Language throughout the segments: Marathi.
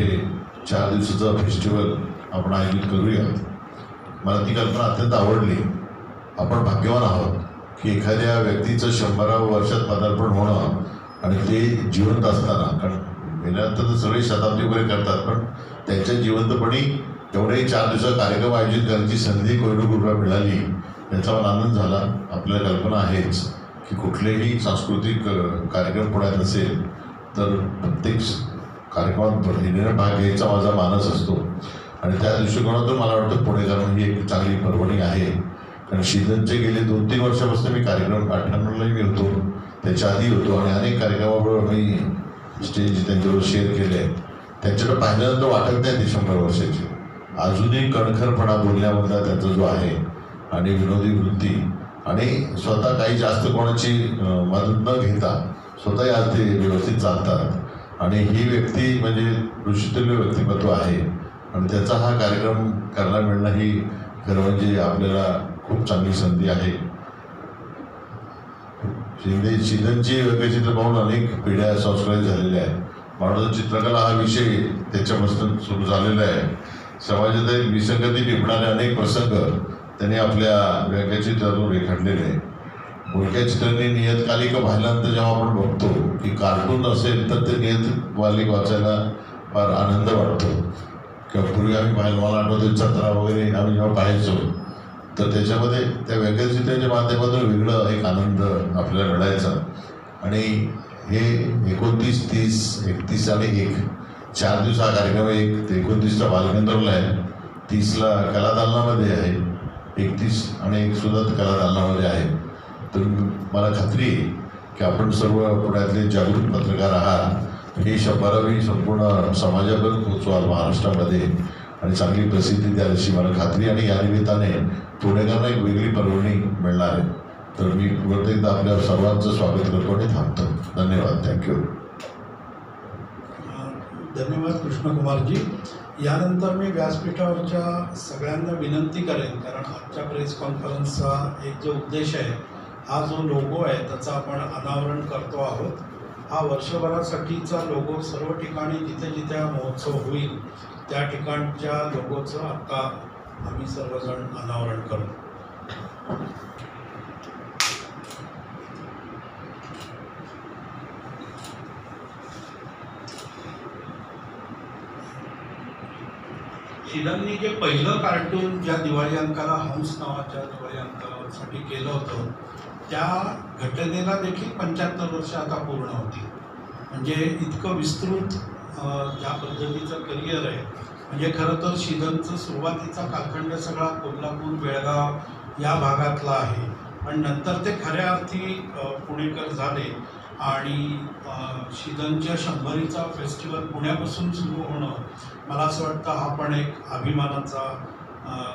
हे चार दिवसाचं फेस्टिवल आपण आयोजित करूया. मला ती कल्पना अत्यंत आवडली. आपण भाग्यवान आहोत की एखाद्या व्यक्तीचं शंभराव वर्षात पदार्पण होणं आणि ते जिवंत असताना कारण मेल्यानंतर तर सगळे शताब्दी वगैरे करतात पण त्यांच्या जिवंतपणी तेवढेही चार दिवसाचा कार्यक्रम आयोजित करण्याची संधी कोयडूपूरला मिळाली. याचा मला आनंद झाला. आपल्याला कल्पना आहेच की कुठलेही सांस्कृतिक कार्यक्रम पुण्यात असेल तर प्रत्येक कार्यक्रमात हिंदीने भाग घ्यायचा माझा मानस असतो. आणि त्या दृष्टिकोनातून मला वाटतं पुणेकरांना ही एक चांगली पर्वणी आहे. कारण शिजनचे गेले दोन तीन वर्षापासून मी कार्यक्रम अठ्ठ्याण्णवलाही मी होतो. त्याच्या आधी होतो आणि अनेक कार्यक्रमाबरोबर मी स्टेज त्यांच्याबरोबर शेअर केले त्यांच्याकडे पाहिल्यानंतर वाटत नाही ते शंभर वर्षाची. अजूनही कणखरपणा बोलण्यामधला त्यांचा जो आहे आणि विनोदी वृत्ती आणि स्वतः काही जास्त कोणाची मदत न घेता स्वतःही आज ते व्यवस्थित चालतात. आणि ही व्यक्ती म्हणजे ऋषितुल्य व्यक्तिमत्व आहे. आणि त्याचा हा कार्यक्रम करायला मिळणं ही खरं म्हणजे आपल्याला खूप चांगली संधी आहे. शिंदे शिंदेची व्यक्तिचित्र पाहून अनेक पिढ्या संस्कृती झालेल्या आहेत. माणूस चित्रकला हा विषय त्याच्यापासून सुरू झालेला आहे. समाजात एक विसंगती टिपणारे अनेक प्रसंग त्यांनी आपल्या व्यंग्यचित्रातून रेखाटलेले आहे चित्रांनी नियतकालिक पाहिल्यानंतर जेव्हा आपण बघतो की कार्टून असेल तर ते नियतकालिक वाचायला फार आनंद वाटतो. किंवा पूर्वी आम्ही पाहिलं मला आठवतो जत्रा वगैरे आम्ही जेव्हा पाहायचो तर त्याच्यामध्ये त्या व्यंगचित्राच्या माध्यमातून वेगळं एक आनंद आपल्याला मिळायचा. आणि हे एकोणतीस तीस एकतीस आणि एक चार दिवस हा कार्यक्रम एक ते एकोणतीसचा बालकेंद्रला आहे. तीसला कलादालनामध्ये आहे. एकतीस आणि एक सुद्धा कला दालनामध्ये आहे. तर मला खात्री आहे की आपण सर्व पुण्यातले जागरूक पत्रकार आहात. हे शंभरावी संपूर्ण समाजापर्यंत पोचवाल महाराष्ट्रामध्ये. आणि चांगली प्रसिद्धी द्याल अशी मला खात्री आणि या निमित्ताने पुणेकरांना एक वेगळी पर्वणी मिळणार आहे. तर मी परत एकदा आपल्या सर्वांचं स्वागत करतो आणि थांबतो. धन्यवाद. थँक्यू धन्यवाद कृष्णकुमारजी. यानंतर मी व्यासपीठावरच्या सगळ्यांना विनंती करेन कारण आजच्या प्रेस कॉन्फरन्सचा एक जो उद्देश आहे हा जो लोगो आहे त्याचं आपण अनावरण करतो आहोत. हा वर्षभरासाठीचा लोगो सर्व ठिकाणी जिथे जिथे हा महोत्सव होईल त्या ठिकाणच्या लोगोचं आत्ता आम्ही सर्वजण अनावरण करू. शिलांनी जे पहिलं कार्टून ज्या दिवाळी अंकाला हंस नावाच्या दिवाळी अंकासाठी केलं होतं त्या घटनेला देखील पंच्याहत्तर वर्ष आता पूर्ण होती म्हणजे इतकं विस्तृत ज्या पद्धतीचं करिअर आहे म्हणजे खरं तर शिदनचं सुरुवातीचा कालखंड सगळा कोल्हापूर बेळगाव या भागातला आहे. पण नंतर ते खऱ्या अर्थी पुणेकर झाले आणि शिदनच्या शंभरीचा फेस्टिवल पुण्यापासून सुरू होणं मला असं वाटतं हा पण एक अभिमानाचा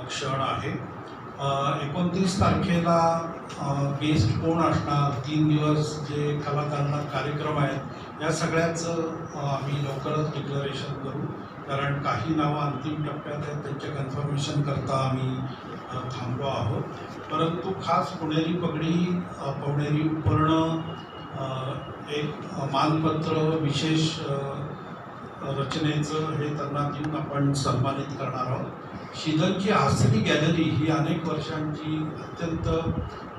क्षण आहे. एकोणतीस तारखेला गेस्ट कोण असणार? तीन दिवस जे कलाकारांना कार्यक्रम आहेत या सगळ्याचं आम्ही लवकरच डिक्लरेशन करू. कारण काही नावं अंतिम टप्प्यात आहेत त्यांच्या कन्फर्मेशन करता आम्ही थांबलो आहोत. परंतु खास पुणेरी पगडी पुणेरी पवणेरी एक मानपत्र विशेष रचनेचं हे त्यांना देऊन आपण सन्मानित करणार आहोत. शिदलची हास्यनी गॅलरी ही अनेक वर्षांची अत्यंत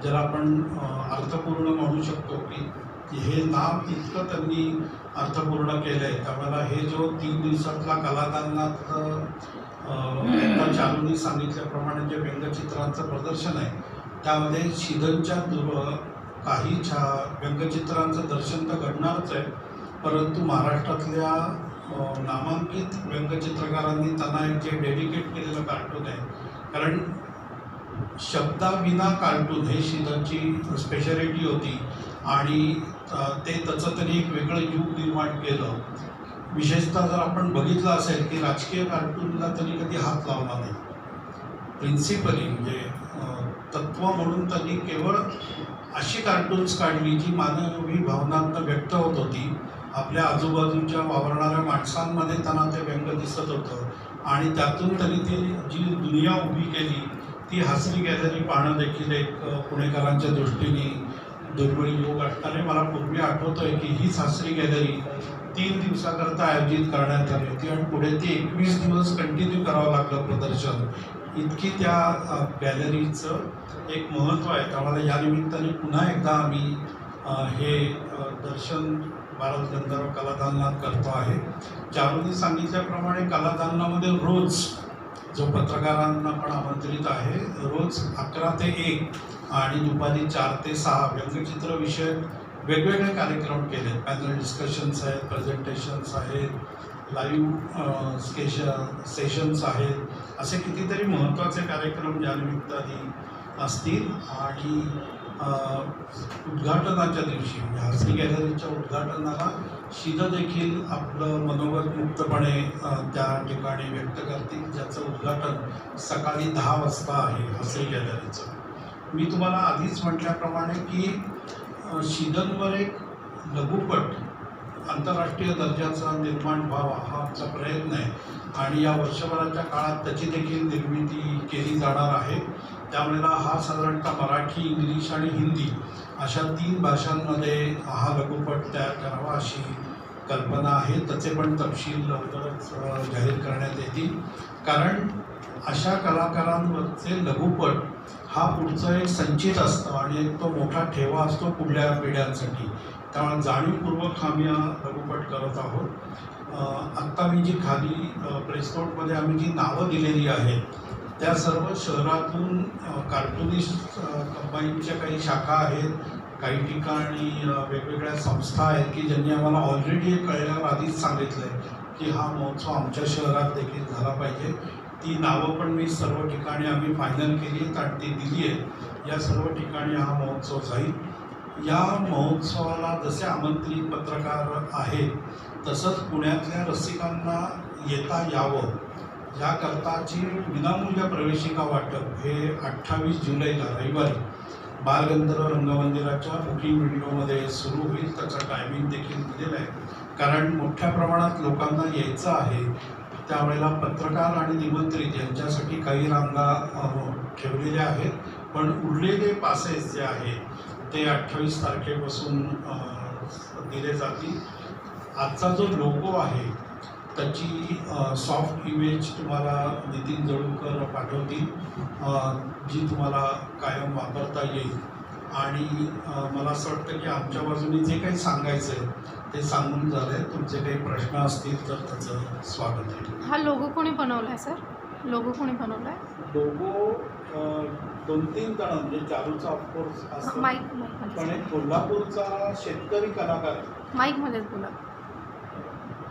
ज्याला आपण अर्थपूर्ण म्हणू शकतो की हे नाम इतकं त्यांनी अर्थपूर्ण केलं आहे त्यामुळे हे जो तीन दिवसातला कलाकारांना चालूनी सांगितल्याप्रमाणे जे व्यंगचित्रांचं प्रदर्शन आहे त्यामध्ये शिदनच्या दुर काही छा व्यंगचित्रांचं दर्शन तर घडणारच आहे परंतु महाराष्ट्रातल्या नामांकित व्यंगचित्रकारांनी त्यांना एक जे डेडिकेट केलेलं कार्टून आहे. कारण शब्दाविना कार्टून हे शिदनची स्पेशालिटी होती आणि ते त्याचं त्यांनी एक वेगळं युग निर्माण केलं. विशेषतः जर आपण बघितलं असेल की राजकीय कार्टूनला त्यांनी कधी हात लावला नाही. प्रिन्सिपली म्हणजे तत्व म्हणून त्यांनी केवळ अशी कार्टून्स काढली जी मानवी भावनांना व्यक्त होत होती. आपल्या आजूबाजूच्या वावरणाऱ्या माणसांमध्ये त्यांना ते व्यंग दिसत होतं. आणि त्यातून त्यांनी ती जी दुनिया उभी केली ती हसरी गॅलरी पाहणं देखील एक पुणेकरांच्या दृष्टीने दुर्मिळ योग असणारे मला पूर्वी आठवतो आहे की हीच हसरी गॅलरी तीन दिवसाकरता आयोजित करण्यात आली होती आणि पुढे ती एकवीस दिवस कंटिन्यू करावं लागलं प्रदर्शन. इतकी त्या गॅलरीचं एक महत्त्व आहे. त्यामुळे या निमित्ताने पुन्हा एकदा आम्ही हे दर्शन भारत गंधर्व कलादालनात करतो आहे. चारूने सांगितल्याप्रमाणे कलादालनामध्ये रोज जो पत्रकारांना पण आमंत्रित आहे रोज अकरा ते एक आणि दुपारी चार ते सहा व्यंगचित्र विषयक वेगवेगळे कार्यक्रम केले. आहेत पॅनल डिस्कशन्स आहेत प्रेझेंटेशन्स आहेत लाईव्ह स्केश सेशन्स आहेत. असे कितीतरी महत्त्वाचे कार्यक्रम या असतील आणि उद्घाटनाच्या दिवशी म्हणजे हर्षी गॅलरीच्या उद्घाटनाला शिद देखील आपलं मनोगत मुक्तपणे त्या ठिकाणी व्यक्त करतील ज्याचं उद्घाटन सकाळी दहा वाजता आहे हर्षी गॅलरीचं. मी तुम्हाला आधीच म्हटल्याप्रमाणे की शिदनवर एक लघुपट आंतरराष्ट्रीय दर्जाचा निर्माण व्हावा हा आमचा प्रयत्न आहे. आणि या वर्षभराच्या काळात त्याची देखील निर्मिती केली जाणार आहे. त्यावेळेला हा साधारणतः मराठी इंग्लिश आणि हिंदी अशा तीन भाषांमध्ये हा लघुपट तयार करावा अशी कल्पना आहे. त्याचे पण तपशील लवकरच जाहीर करण्यात येतील. कारण अशा कलाकारांवरचे लघुपट हा पुढचा एक संचित असतो आणि एक तो मोठा ठेवा असतो पुढल्या पिढ्यांसाठी. त्यामुळे जाणीवपूर्वक आम्ही हा लघुपट करत आहोत. आत्ता मी जी खाली प्रेसकोटमध्ये आम्ही जी नावं दिलेली आहेत त्या सर्व शहरातून कार्टुनिस्ट कंपनीच्या काही शाखा आहेत. काही ठिकाणी वेगवेगळ्या संस्था आहेत की ज्यांनी आम्हाला ऑलरेडी हे कळल्यावर आधीच सांगितलं आहे की हा महोत्सव आमच्या शहरात देखील झाला पाहिजे. ती नावं पण मी सर्व ठिकाणी आम्ही फायनल केली आहेत आणि ती दिली आहेत. या सर्व ठिकाणी हा महोत्सव जाईल. या महोत्सवाला जसे आमंत्रित पत्रकार आहेत तसंच पुण्यातल्या रसिकांना येता यावं. याकरताची विनामूल्य प्रवेशिका वाटप हे अठ्ठावीस जुलैला रविवारी बालगंधर्व रंगमंदिराच्या बुकिंग विंडोमध्ये सुरू होईल. त्याचा टायमिंग देखील दिलेला आहे. कारण मोठ्या प्रमाणात लोकांना यायचं आहे. त्यावेळेला पत्रकार आणि निमंत्रित यांच्यासाठी काही रांगा ठेवलेल्या आहेत. पण उरलेले पासेस जे आहेत ते अठ्ठावीस तारखेपासून दिले जातील. आजचा जो लोगो आहे त्याची सॉफ्ट इमेज तुम्हाला नितीन जळूकर पाठवतील जी तुम्हाला कायम वापरता येईल. आणि मला असं वाटतं की आमच्या बाजूने जे काही सांगायचं आहे ते सांगून झालं आहे तुमचे काही प्रश्न असतील तर त्याचं स्वागत आहे. हा लोगो कोणी बनवला आहे सर? लोगो कोणी बनवला आहे लोगो दोन तीन जण म्हणजे चारूचा ऑफकोर्स पण एक कोल्हापूरचा शेतकरी कलाकार. आहे. माईकमध्येच बोला.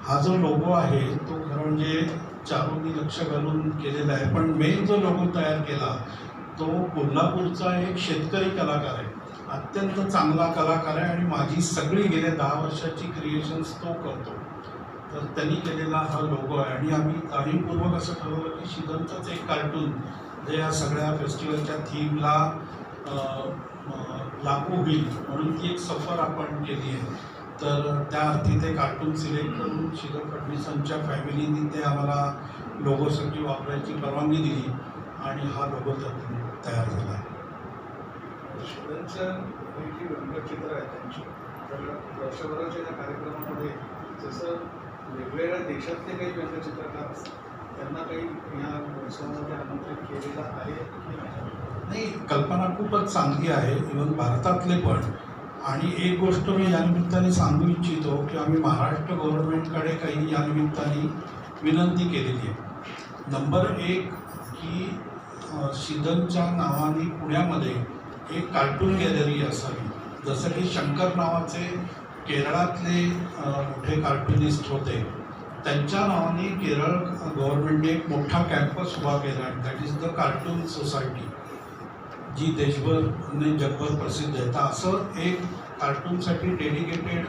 हा जो लोगो आहे तो खरं म्हणजे चारोनी लक्ष घालून केलेला आहे. पण मेन जो लोगो तयार केला तो कोल्हापूरचा एक शेतकरी कलाकार आहे. अत्यंत चांगला कलाकार आहे आणि माझी सगळी गेल्या दहा वर्षाची क्रिएशन्स तो करतो. तर त्यांनी केलेला हा लोगो आहे. आणि आम्ही जाणीवपूर्वक असं ठरवलं की शिदंतच एक कार्टून जे या सगळ्या फेस्टिवलच्या थीमला लागू होईल म्हणून ती एक सफर आपण केली आहे. तर त्या अर्थी ते कार्टून सिलेक्ट करून शिखर फडणवीसांच्या फॅमिलीने ते आम्हाला लोगोसाठी वापरायची परवानगी दिली आणि हा लोगो तयार झाला. आहे शिवरायांचं हे जी व्यंगचित्र आहे त्यांची. तर वर्षभराच्या या कार्यक्रमामध्ये जसं वेगवेगळ्या देशातले काही व्यंगचित्रकार त्यांना काही या उत्सवामध्ये आमंत्रित केलेलं आहे की नाही? कल्पना खूपच चांगली आहे. इवन भारतातले पण. आणि एक गोष्ट मी या निमित्ताने सांगू इच्छितो की आम्ही महाराष्ट्र गव्हर्नमेंटकडे काही या निमित्ताने विनंती केलेली आहे. नंबर एक की शिदनच्या नावाने पुण्यामध्ये एक कार्टून गॅलरी असावी. जसं की शंकर नावाचे केरळातले मोठे कार्टुनिस्ट होते. त्यांच्या नावाने केरळ गव्हर्नमेंटने एक मोठा कॅम्पस उभा केला आणि that is the cartoon society जी देशभर आणि जगभर प्रसिद्ध आहे. तर असं एक कार्टूनसाठी डेडिकेटेड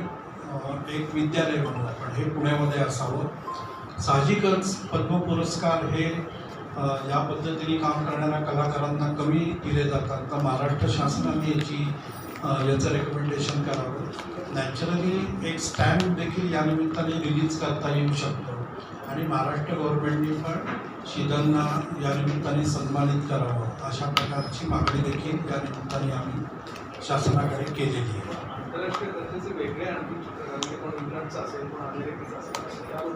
एक विद्यालय म्हणून पण हे पुण्यामध्ये असावं. साहजिकच पद्म पुरस्कार हे या पद्धतीने काम करणाऱ्या कलाकारांना कमी दिले जातात. तर महाराष्ट्र शासनाने याची याचं रेकमेंडेशन करावं. नॅचरली एक स्टॅम्प देखील या निमित्ताने रिलीज करता येऊ शकतो. आणि महाराष्ट्र गव्हर्नमेंटने पण शिदांना या निमित्ताने सन्मानित करावं अशा प्रकारची मागणी देखील या निमित्ताने आम्ही शासनाकडे केलेली आहे.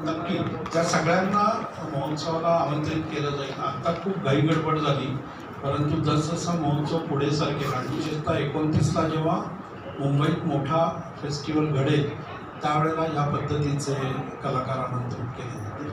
नक्की. त्या सगळ्यांना महोत्सवाला आमंत्रित केलं जाईल. आता खूप घाई गडबड झाली. परंतु जसजसा महोत्सव पुढे सरकेल आणि विशेषतः एकोणतीसला जेव्हा मुंबईत मोठा फेस्टिवल घडेल त्यावेळेला या पद्धतीचे कलाकार आमंत्रित केले